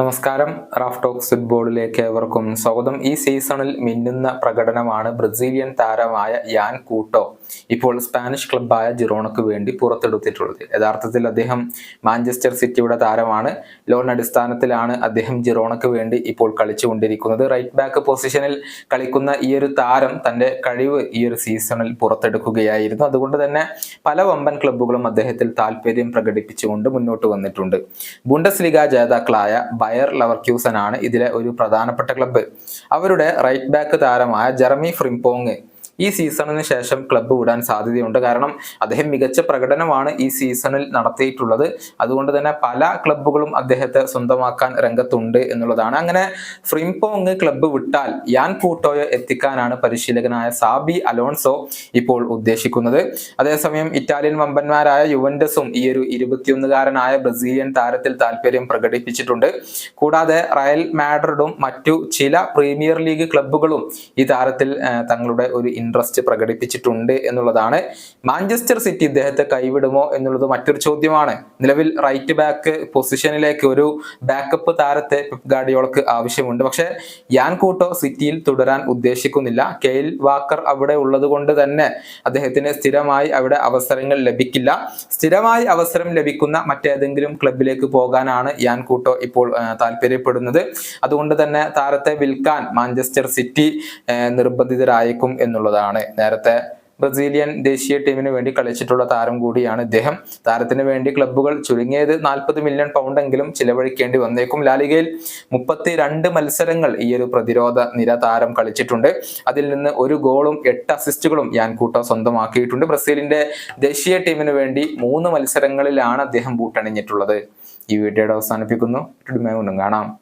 നമസ്കാരം. Raf talks ഫുട്ബോളിലേക്ക് ഏവർക്കും സ്വാഗതം. ഈ സീസണിൽ മിന്നുന്ന പ്രകടനമാണ് ബ്രസീലിയൻ താരമായ യാൻ കൂട്ടോ ഇപ്പോൾ സ്പാനിഷ് ക്ലബായ ജിറോണക്ക് വേണ്ടി പുറത്തെടുത്തിട്ടുള്ളത്. യഥാർത്ഥത്തിൽ അദ്ദേഹം മാഞ്ചസ്റ്റർ സിറ്റിയുടെ താരമാണ്. ലോൺ അടിസ്ഥാനത്തിലാണ് അദ്ദേഹം ജിറോണക്ക് വേണ്ടി ഇപ്പോൾ കളിച്ചുകൊണ്ടിരിക്കുന്നത്. റൈറ്റ് ബാക്ക് പൊസിഷനിൽ കളിക്കുന്ന ഈ ഒരു താരം തന്റെ കഴിവ് ഈ ഒരു സീസണിൽ പുറത്തെടുക്കുകയായിരുന്നു. അതുകൊണ്ട് തന്നെ പല വമ്പൻ ക്ലബ്ബുകളും അദ്ദേഹത്തിൽ താല്പര്യം പ്രകടിപ്പിച്ചുകൊണ്ട് മുന്നോട്ട് വന്നിട്ടുണ്ട്. ബുണ്ടസ്ലിഗ ജേതാക്കളായ ബയർ ലവർക്യൂസൻ ആണ് ഇതിലെ ഒരു പ്രധാനപ്പെട്ട ക്ലബ്ബ് അവരുടെ റൈറ്റ് ബാക്ക് താരമായ ജെറമി ഫ്രിംപോങ് ഈ സീസണിന് ശേഷം ക്ലബ്ബ് വിടാൻ സാധ്യതയുണ്ട്. കാരണം അദ്ദേഹം മികച്ച പ്രകടനമാണ് ഈ സീസണിൽ നടത്തിയിട്ടുള്ളത്. അതുകൊണ്ട് തന്നെ പല ക്ലബ്ബുകളും അദ്ദേഹത്തെ സ്വന്തമാക്കാൻ രംഗത്തുണ്ട് എന്നുള്ളതാണ്. അങ്ങനെ ഫ്രിംപോങ് ക്ലബ്ബ് വിട്ടാൽ യാൻ കൂട്ടോയെ എത്തിക്കാനാണ് പരിശീലകനായ സാബി അലോൺസോ ഇപ്പോൾ ഉദ്ദേശിക്കുന്നത്. അതേസമയം ഇറ്റാലിയൻ വമ്പന്മാരായ യുവൻഡസും ഈ ഒരു ഇരുപത്തിയൊന്നുകാരനായ ബ്രസീലിയൻ താരത്തിൽ താല്പര്യം പ്രകടിപ്പിച്ചിട്ടുണ്ട്. കൂടാതെ റയൽ മാഡ്രിഡും മറ്റു ചില പ്രീമിയർ ലീഗ് ക്ലബ്ബുകളും ഈ താരത്തിൽ തങ്ങളുടെ ഒരു ഇൻട്രസ്റ്റ് പ്രകടിപ്പിച്ചിട്ടുണ്ട് എന്നുള്ളതാണ്. മാഞ്ചസ്റ്റർ സിറ്റി ഇദ്ദേഹത്തെ കൈവിടുമോ എന്നുള്ളത് മറ്റൊരു ചോദ്യമാണ്. നിലവിൽ റൈറ്റ് ബാക്ക് പൊസിഷനിലേക്ക് ഒരു ബാക്കപ്പ് താരത്തെ ഗാഡിയോൾക്ക് ആവശ്യമുണ്ട്. പക്ഷേ യാൻ കൂട്ടോ സിറ്റിയിൽ തുടരാൻ ഉദ്ദേശിക്കുന്നില്ല. കെയിൽ വാക്കർ അവിടെ ഉള്ളത് കൊണ്ട് തന്നെ അദ്ദേഹത്തിന് സ്ഥിരമായി അവിടെ അവസരങ്ങൾ ലഭിക്കില്ല. സ്ഥിരമായി അവസരം ലഭിക്കുന്ന മറ്റേതെങ്കിലും ക്ലബിലേക്ക് പോകാനാണ് യാൻ കൂട്ടോ ഇപ്പോൾ താല്പര്യപ്പെടുന്നത്. അതുകൊണ്ട് തന്നെ താരത്തെ വിൽക്കാൻ മാഞ്ചസ്റ്റർ സിറ്റി നിർബന്ധിതരായേക്കും എന്നുള്ളതാണ്. നേരത്തെ ബ്രസീലിയൻ ദേശീയ ടീമിന് വേണ്ടി കളിച്ചിട്ടുള്ള താരം കൂടിയാണ് ഇദ്ദേഹം. താരത്തിന് വേണ്ടി ക്ലബ്ബുകൾ ചുരുങ്ങിയത് നാൽപ്പത് മില്യൺ പൗണ്ടെങ്കിലും ചിലവഴിക്കേണ്ടി വന്നേക്കും. ലാലികയിൽ മുപ്പത്തി രണ്ട് മത്സരങ്ങൾ ഈ ഒരു പ്രതിരോധ നിര താരം കളിച്ചിട്ടുണ്ട്. അതിൽ നിന്ന് ഒരു ഗോളും എട്ട് അസിസ്റ്റുകളും ഞാൻ കൂട്ടോ സ്വന്തമാക്കിയിട്ടുണ്ട്. ബ്രസീലിന്റെ ദേശീയ ടീമിന് വേണ്ടി മൂന്ന് മത്സരങ്ങളിലാണ് അദ്ദേഹം ബൂട്ടണിഞ്ഞിട്ടുള്ളത്. ഈ വീഡിയോയുടെ അവസാനിപ്പിക്കുന്നു. കാണാം.